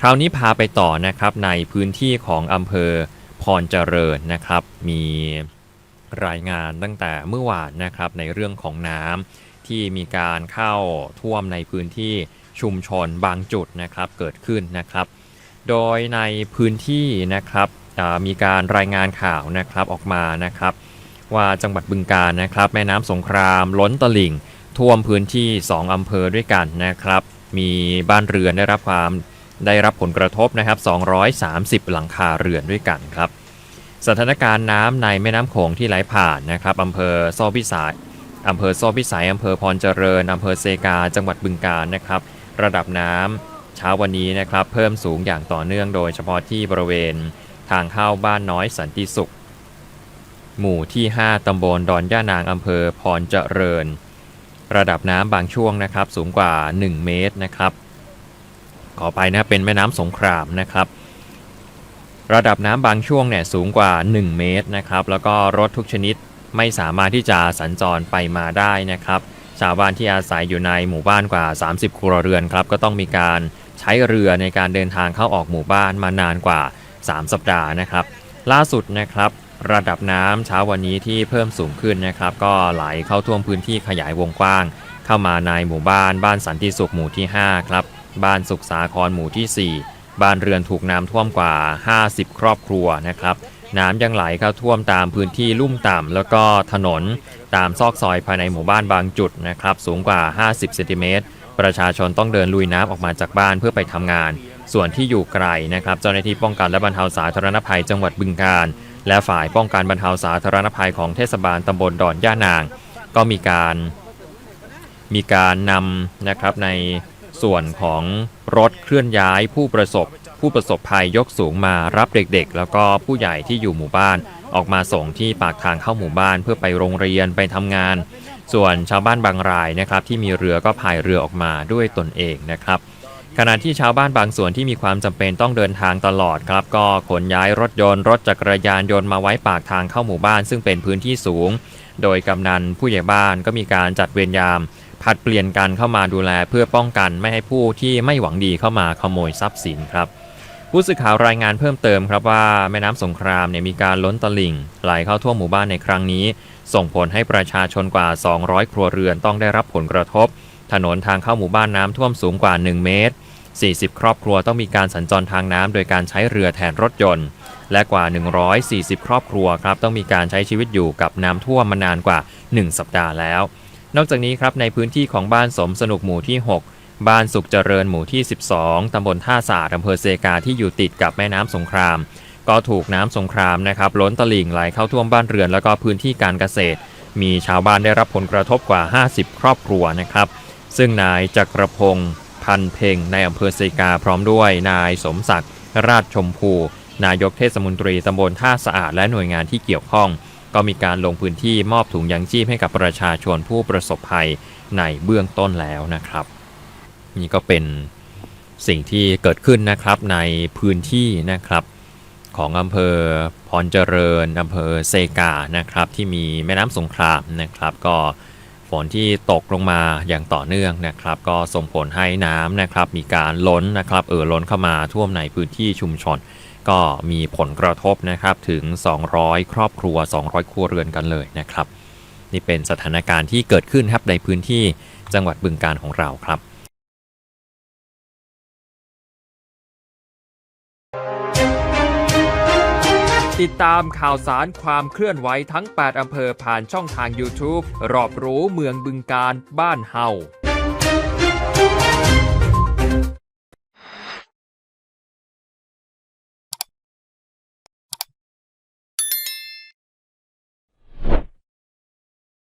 คราวนี้พาไปต่อนะครับในพื้นที่ของอำเภอพรเจริญนะครับ มีรายงานตั้งแต่เมื่อวานนะครับในเรื่องของน้ำที่มีการเข้าท่วมในพื้นที่ชุมชนบางจุดนะครับเกิดขึ้นนะครับ โดยในพื้นที่นะครับมีการรายงานข่าวนะครับออกมานะครับ ว่าจังหวัดบึงกาฬนะครับ แม่น้ำสงครามล้นตลิ่งท่วมพื้นที่ 2 อำเภอด้วยกันนะครับ มีบ้านเรือนได้รับความ ได้รับผลกระทบนะครับ 230 หลังคาเรือนด้วยกันครับ สถานการณ์น้ำในแม่น้ำโขงที่ไหลผ่านนะครับอำเภอโซ่พิสัยอำเภอโซ่พิสัยอำเภอพรเจริญอำเภอเซกา จังหวัดบึงกาฬนะครับ ระดับน้ำเช้าวันนี้นะครับ เพิ่มสูงอย่างต่อเนื่องโดยเฉพาะที่บริเวณทางเข้าบ้านน้อยสันติสุข หมู่ที่ 5 ตำบลดอนย่านางอำเภอพรเจริญ ระดับน้ำบางช่วงนะครับ สูงกว่า 1 เมตรนะครับ ขอไปนะเป็นแม่น้ำสงครามนะครับ ระดับน้ำบางช่วงเนี่ยสูงกว่า 1 เมตรนะครับ แล้วก็รถทุกชนิดไม่สามารถที่จะสัญจรไปมาได้นะครับชาวบ้านที่อาศัยอยู่ในหมู่บ้านกว่า 30 ครัวเรือนครับ ก็ต้องมีการใช้เรือในการเดินทางเข้าออกหมู่บ้านมานานกว่า 3 สัปดาห์นะครับ ล่าสุดนะครับ ระดับน้ำเช้าวันนี้ที่เพิ่มสูงขึ้นนะครับ ก็ไหลเข้าท่วมพื้นที่ขยายวงกว้าง เข้ามาในหมู่บ้านบ้านสันติสุขหมู่ที่ 5 ครับ บ้านสุขสาครหมู่ที่ 4 บ้านเรือนถูกน้ำท่วมกว่า 50 ครอบครัวนะครับ น้ำยังไหลเข้าท่วมตามพื้นที่ลุ่มต่ำแล้วก็ถนนตามซอกซอยภายในหมู่บ้านบางจุดนะครับ สูงกว่า 50 เซนติเมตร ประชาชนต้องเดินลุยน้ำออกมาจากบ้านเพื่อไปทำงาน ส่วนที่อยู่ไกลนะครับ เจ้าหน้าที่ป้องกันและบรรเทาสาธารณภัยจังหวัดบึงกาฬและฝ่ายป้องกันบรรเทาสาธารณภัยของเทศบาลตำบลดอนย่านาง ก็มีการมีการนำนะครับใน ส่วนของรถเคลื่อนย้ายผู้ประสบ ผู้ประสบภัยยกสูงมารับเด็กๆ แล้วก็ผู้ใหญ่ที่อยู่หมู่บ้าน ออกมาส่งที่ปากทางเข้าหมู่บ้านเพื่อไปโรงเรียนไปทำงาน ส่วนชาวบ้านบางรายนะครับ ที่มีเรือก็พายเรือออกมาด้วยตนเองนะครับขณะที่ชาวบ้านบางส่วนที่มีความจำเป็นต้องเดินทางตลอดครับ ก็ขนย้ายรถยนต์รถจักรยานยนต์มาไว้ปากทางเข้าหมู่บ้าน ซึ่งเป็นพื้นที่สูง โดยกำนันผู้ใหญ่บ้านก็มีการจัดเวรยาม ผัดเปลี่ยนกันเข้ามาดูแลเพื่อป้องกันไม่ให้ผู้ที่ไม่หวังดีเข้ามาขโมยทรัพย์สินครับ ผู้สื่อข่าวรายงานเพิ่มเติมครับว่าแม่น้ำสงครามเนี่ยมีการล้นตลิ่งไหลเข้าท่วมหมู่บ้านในครั้งนี้ ส่งผลให้ประชาชนกว่า 200 ครัวเรือนต้องได้รับผลกระทบ ถนนทางเข้าหมู่บ้านน้ำท่วมสูงกว่า 1 เมตร 40 ครอบครัวต้องมีการสัญจรทางน้ำโดยการใช้เรือแทนรถยนต์ และกว่า 140 ครอบครัวครับต้องมีการใช้ชีวิตอยู่กับน้ำท่วมมานานกว่า 1 สัปดาห์แล้ว นอกจากนี้ครับในพื้นที่ของบ้านสมสนุกหมู่ที่ 6 บ้านสุขเจริญหมู่ที่ 12 ตำบลท่าสาดอำเภอเซกาที่อยู่ติดกับแม่น้ำสงคราม ก็ถูกน้ำสงครามนะครับล้นตลิ่งไหลเข้าท่วมบ้านเรือนแล้วก็พื้นที่การเกษตร มีชาวบ้านได้รับผลกระทบกว่า 50 ครอบครัวนะครับ ซึ่งนายจักรพงศ์พันเพ็งในอำเภอเซกาพร้อมด้วย นายสมศักดิ์ราชชมพู นายกเทศมนตรีตำบลท่าสะอาดและหน่วยงานที่เกี่ยวข้อง ก็มีการลงพื้นที่มอบถุงยางชีพให้กับประชาชนผู้ประสบภัยในเบื้องต้นแล้วนะครับ นี่ก็เป็นสิ่งที่เกิดขึ้นนะครับในพื้นที่นะครับ ของอำเภอพรเจริญอำเภอเซกานะครับ ที่มีแม่น้ำสงครามนะครับ ก็ฝนที่ตกลงมาอย่างต่อเนื่องนะครับ ก็ส่งผลให้น้ำนะครับ มีการล้นนะครับ เอ่อล้นเข้ามาท่วมในพื้นที่ชุมชน ก็มีผลกระทบนะครับถึง 200 ครอบครัว 200 ครัวเรือนกันเลยนะครับ นี่เป็นสถานการณ์ที่เกิดขึ้นครับในพื้นที่จังหวัดบึงการของเราครับติดตามข่าวสารความเคลื่อนไหวทั้ง 8 อำเภอผ่านช่องทาง YouTube รอบรู้เมืองบึงการบ้านเฮา